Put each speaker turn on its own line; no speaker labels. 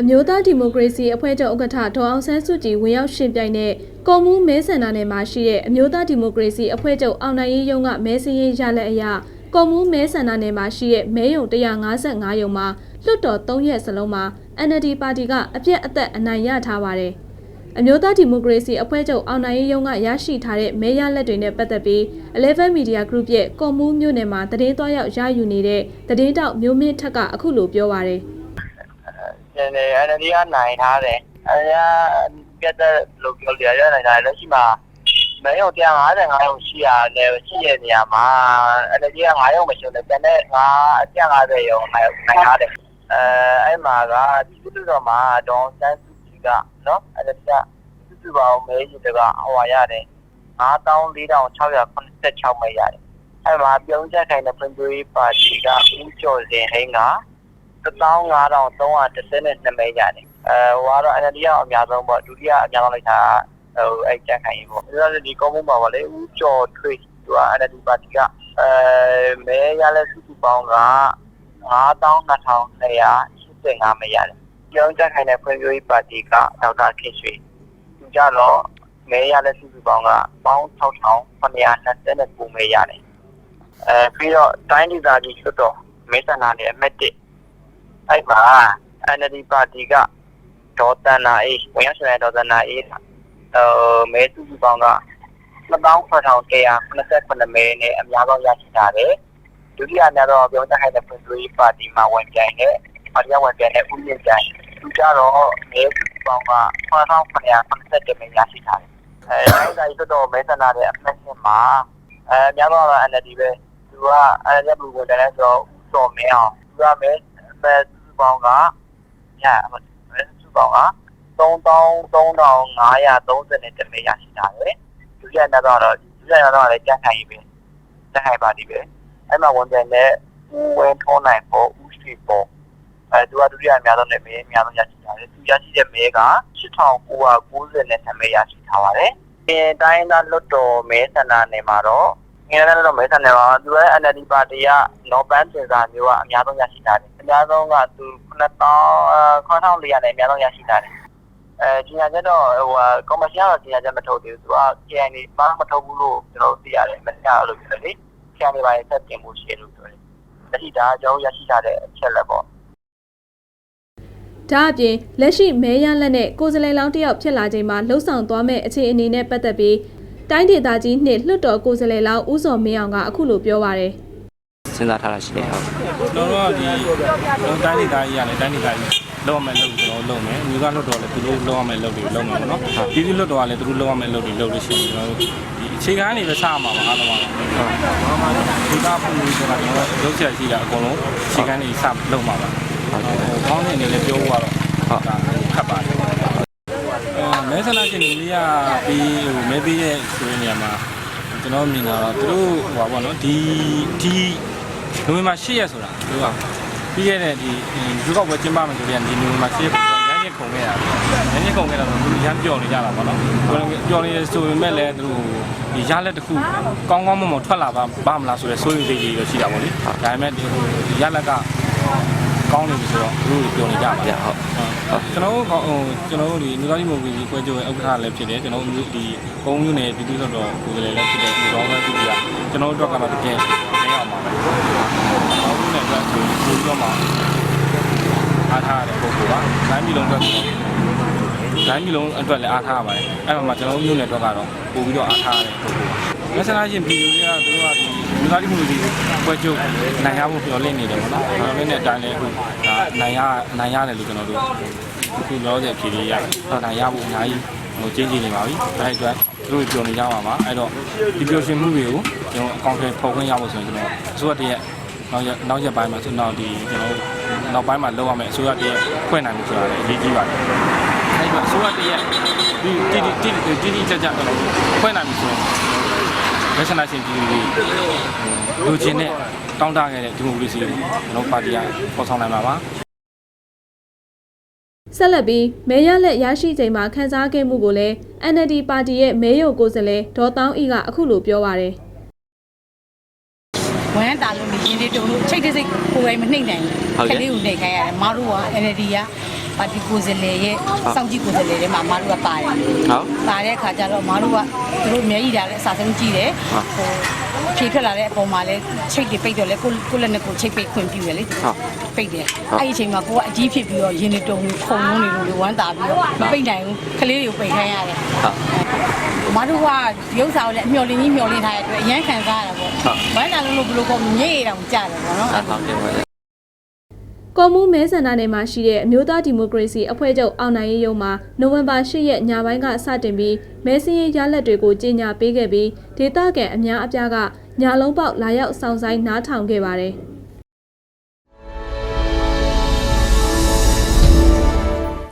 အမျိုးသားဒီမိုကရေစီအဖွဲ့ချုပ်ဥက္ကဋ္ဌဒေါ်အောင်ဆန်းစုကြည်ဝင်ရောက်ရှင်ပြိုင်တဲ့ကော်မူးမဲဆန္ဒနယ်မှာရှိတဲ့အမျိုးသားဒီမိုကရေစီအဖွဲ့ချုပ်အောင်နိုင်ရေးရုံးကမဲစင်းရေးရလက်အရကော်မူးမဲဆန္ဒနယ်မှာရှိတဲ့မဲယုံ155ရုံမှာလွှတ်တော်3ရက်စလုံးမှာ NLD ပါတီကအပြက်အသက်အနိုင်ရထားပါတယ်။အမျိုးသားဒီမိုကရေစီအဖွဲ့ချုပ်အောင်နိုင်ရေးရုံးကရရှိထားတဲ့မဲရလက်တွေနဲ့ပတ်သက်ပြီး11 Media Group ရဲ့ကော်မူးမြို့နယ်မှာတည်င်းသွားရောက်ရယူနေတဲ့တည်င်းတောက်မျိုးမင်းထက်ကအခုလိုပြောပါရယ်
ကျန်တယ်အဲ့ဒါကြီးကနိုင်ထားတယ်အဲ့ဒါပြတ်တဲ့လို့ပြောကြရနိုင်တာလက်ရှိမှာမင်းတို့155ရုံရှိရတယ်ရှိရနေရာမှာအဲ့ဒါကြီးက9ရုံမရှိဘူးကျန်တဲ့9 150ရုံနိုင်နိုင်ထားတယ်အဲအဲ့မှာကဒီလိုတော့မှာဒေါန်စန်းစုကြည်ကနော်အဲ့ဒါကြီးကစုစုပေါင်းမဲကြီးတကဟိုရရတယ်94,686မဲရတယ်အဲ့မှာပြုံးချက်ခိုင်တဲ့ဖွံ့ဖြိုးရေးပါတီကဦးကျော်စင်ဟိန်းက 15312မဲရတယ်အဲဟိုကတော့ NLD ကအများဆုံးပေါ့ဒုတိယအများဆုံးလိုက်တာဟိုအဲ့ကြက်ခိုင်ကြီးပေါ့ဒါဆိုဒီကောမုံပါပါလေဦးကျော်ထွေးသူက NLD ပါတီကအဲမဲရလဲစုစုပေါင်းက9285မဲရတယ်ကျောင်းကြက်ခိုင်တဲ့ဖွံ့ဖြိုးရေးပါတီကဒေါက်တာခင်ရွှေသူကြတော့မဲရလဲစုစုပေါင်းက16929မဲရတယ်အဲပြီးတော့တိုင်းဒေသကြီးလွှတ်တော်မဲဆန္ဒနယ်အမှတ်1 အဲ့မှာ NLD ပါတီကဒေါ်တန်နာအေးဝင်ရောက်ရှင်တဲ့ဒေါ်တန်နာအေးအဲမဲစုစုပေါင်းက29,189မဲနဲ့အများဆုံးရရှိထားတယ်ဒုတိယအများဆုံးပြောတဲ့ဟဲ့တဲ့ဖွံ့ဖြိုးရေးပါတီမှာဝင်ပြိုင်တဲ့ပါတီကဝင်ပြိုင်တဲ့ဦးမြင့်ကြိုင်သူကြတော့မဲစုစုပေါင်းက9,987မဲရရှိထားတယ်အဲတိုင်းတိုင်းတော့မဲဆန္ဒတဲ့အမှတ်ရှင်မှာအဲအများဆုံးက NLD ပဲသူက NLD ဘူဝင်တယ်ဆိုတော့ဦးစော်မင်းအောင်သူကမဲမဲစု ပေါင်းကညမဲစုပေါင်းက3330မဲရရှိတာပဲဒုတိယနောက်တော့ဒုတိယနောက်တော့လည်းကြက်ခိုင်ရေးပဲကြက်ခိုင်ပါတီပဲအဲ့မှာဝန်ပြန်တဲ့ဦးဝင်းထုံးနိုင်ပေါ်ဦးရှိပေါ်အဲသူကဒုတိယအများဆုံးနဲ့မဲအများဆုံးရရှိတာလေသူရရှိတဲ့မဲက8990မဲရရှိထားပါတယ်အင်းတိုင်းသားလွတ်တော်မဲဆန္ဒနယ်မှာတော့ ငင်းလည်းတော့မဲဆန္ဒနယ်မှာသူရဲ့ NLD ပါတီကနော်ပန်းစင်စာမျိုးကအများဆုံးရရှိထားတယ်အများဆုံးကသူ9400နဲ့အများဆုံးရရှိထားတယ်အဲဒီညာချက်တော့ဟိုဟာကော်မရှင်ကတော့ဒီညာချက်မထုတ်သေးဘူးသူက KN ဘာမထုတ်ဘူးလို့ကျွန်တော်သိရတယ်မသိရလို့ပြောတယ်လေ KN တွေပါဆက်တင်မှုရှိတယ်လို့ပြောတယ်တတိဒါကျွန်တော်ရရှိထားတဲ့အချက်လက်ပေါ့
ဒါအပြင်လက်ရှိမဲရလက်နဲ့ကိုယ်စားလှယ်လောင်းတစ်ယောက်ဖြစ်လာချိန်မှာလှုပ်ဆောင်သွားမဲ့အခြေအနေနဲ့ပတ်သက်ပြီး တိုင်းဒေသကြီးနှင့်လွှတ်တော်ကိုယ်စားလှယ်လောင်းဦးစောမင်းအောင်ကအခုလိုပြောပါရယ်
စဉ်းစားထားတာရှိတယ်ဟုတ်
ကျွန်တော်တို့ကဒီကျွန်တော်တိုင်းဒေသကြီးရတယ်တိုင်းဒေသကြီးလောက်ရမယ်လို့ကျွန်တော်လုပ်မယ်မြို့သားလွတ်တော်လည်းသူတို့လောက်ရမယ်လုပ်တွေလုပ်မယ်ပေါ့နော်ပြည်သူလွတ်တော်ကလည်းသူတို့လောက်ရမယ်လုပ်တွေလုပ်လို့ရှိရင်ကျွန်တော်တို့ဒီအခြေခံနေပဲစမှာပါအားလုံးပါဟုတ်ဘာမှဒီကပုံမျိုးဆိုတာကျွန်တော်တို့လုပ်ချက်ရှိတာအကုန်လုံးအခြေခံနေစလုပ်မှာပါဟုတ်ကောင်းတဲ့အနေနဲ့ပြောဖို့ကတော့ဟုတ်တာခက်ပါတယ်အဲမဲ ဆန္ဒရှင်တွေလေးကပြီးဟိုမဲပေးရဲ့ဆိုတဲ့နေရာမှာကျွန်တော်မြင်တာတော့သူတို့ဟိုပါပေါ့နော်ဒီဒီနိုဝင်ဘာ10ရက်ဆိုတာသူကပြီးခဲ့တဲ့ဒီဒီကောက်ပွဲကျင်းပမယ်ဆိုတဲ့ဒီနိုဝင်ဘာ10ရက်ကိုညညခုံခဲ့တာညညခုံခဲ့တာတော့သူရမ်းပျော်နေကြတာပေါ့နော်ပျော်နေဆိုပေမဲ့လည်းသူတို့ဒီရလက်တစ်ခုကောင်းကောင်းမွန်မွန်ထွက်လာပါဘာမလားဆိုတဲ့စိုးရိမ်စိတ်ကြီးတော့ရှိတာပေါ့လေဒါပေမဲ့ဒီရလက်က ကောင်းနေပြီဆိုတော့သူတို့ပျော်နေကြပါ
ပြဟုတ်
ကျွန်တော်တို့ဟိုကျွန်တော်တို့ဒီမြို့သားကြီးမိုကရေစီပွဲချုပ်ရဲ့ဥက္ကဋ္ဌလည်းဖြစ်တယ်ကျွန်တော်တို့ဒီကုန်းမျိုးနယ်ပြည်သူ့လွှတ်တော်ကိုယ်စားလှယ်လည်းဖြစ်တဲ့ဒီတော်သားသူကြီးကကျွန်တော်တို့အတွက်ကတော့တကယ်နေအောင်ပါပဲ။ကျွန်တော်တို့လည်းအတွက်ဆိုပြီးတော့မှအားထားရတဲ့ပုံပေါ်ပါ။တိုင်းပြည်လုံးအတွက်တိုင်းပြည်လုံးအတွက်လည်းအားထားရပါတယ်။အဲ့မှာကျွန်တော်တို့မျိုးနယ်အတွက်ကတော့ပို့ပြီးတော့အားထားရတဲ့ပုံပေါ်ပါ။မဆလာရှင်ပြည်သူတွေကသူတို့ကဒီ မြို့သားကြီးမိုကရေစီပွဲချုပ်နိုင်ရဖို့ပြောလင့်နေတယ်ပေါ့နော်။အဲ့နဲ့အတိုင်းလည်းအခုဒါနိုင်ရနိုင်ရတယ်လို့ကျွန်တော်တို့အခုလောဆယ်ဖြေလေးရတယ်။ဟုတ်တာရဖို့အများကြီးဟိုကျင်းကျင်းနေပါပြီ။အဲဒီအတွက်သူတို့ပြောနေကြပါမှာ။အဲ့တော့ဒီပြောရှင်မှုတွေကိုကျွန်တော်အကောင့်ထဲဖော်ခွင့်ရဖို့ဆိုရင်ကျွန်တော်အစိုးရတရက်နောက်ရက်နောက်ရက်ပိုင်းမှာဆိုတော့ဒီကျွန်တော်နောက်ပိုင်းမှာလောက်ရမယ်အစိုးရတရက်ဖွင့်နိုင်မှုဆိုတာလည်းအရေးကြီးပါတယ်။အဲဒီတော့အစိုးရတရက်ဒီတိတိတိတိတိကျကျကျွန်တော်ဖွင့်နိုင်မှုဆိုရင် လက်ဆန္ဒရှင်ပြည်သူတွေလူချင်းနဲ့တောင်းတခဲ့တဲ့ဒီမိုကရေစီကိုကျွန်တော်ပါတီကပေါ်ဆောင်နိုင်မှာပါ။
ဆက်လက်ပြီးမဲရလက်ရရှိချိန်မှာခန်းစားခဲ့မှုကိုလည်း NLD ပါတီရဲ့မဲရုံကိုယ်စားလှယ်ဒေါ်တောင်းဤကအခုလိုပြောပါရယ်
ဝမ်းတာလို့နေရင်းလေးတုံးလို့ချိတ်တိတ်စိတ်ကိုယ်တိုင်မနှိမ့်နိုင်ဘူးခလေးကိုနှိမ့်ခိုင်းရတယ်မတို့က NLD က ပါတီကိုယ်စားလှယ်ရဲ့စောင့်ကြည့်ကိုယ်စားလှယ်တွေမှာအမားတို့ကပါတယ်
ဟုတ်
ပါတဲ့အခါကျတော့အမားတို့ကသူတို့အများကြီးဒါလည်းအစားဆုံးကြည့်တယ်ဟိုဖြေထွက်လာတဲ့အပေါ်မှာလည်းချိတ်တွေပိတ်တော့လေကိုကိုလည်းနဲ့ကိုချိတ်ပိတ်ခွင့်ပြုရလေ
ဟုတ်
ပိတ်တယ်အဲ့ဒီအချိန်မှာကိုကအကြီးဖြစ်ပြီးတော့ရင်းနေတုံခုံလုံးနေလို့လေဝမ်းတာပြီးတော့မပိတ်နိုင်ဘူးကလေးတွေကိုပိတ်ခိုင်းရတယ်
ဟုတ်
အမားတို့ကရုပ်စာကိုလည်းအမျော်လင့်ကြီးမျော်လင့်ထားရတဲ့အတွက်အရန်ခံစားရတာပေါ့ဝမ်းတာလုံးလို့ဘယ်လိုကောညေ့တောင်ကြတယ်ပေါ့နော်
ဟုတ်ဟုတ်ကဲ့ပါ
ကော်မူးမဲဆန္ဒနယ်မှာရှိတဲ့အမျိုးသားဒီမိုကရေစီအဖွဲ့ချုပ်အောင်နိုင်ရေးရုံးမှာနိုဝင်ဘာ10ရက်ညပိုင်းကစတင်ပြီးမဲစင်းရေးရလက်တွေကိုကြီးညာပေးခဲ့ပြီးဒေသခံအများအပြားကညာလုံးပေါက်လာရောက်ဆောင်ဆိုင်နားထောင်ခဲ့ပါတယ်။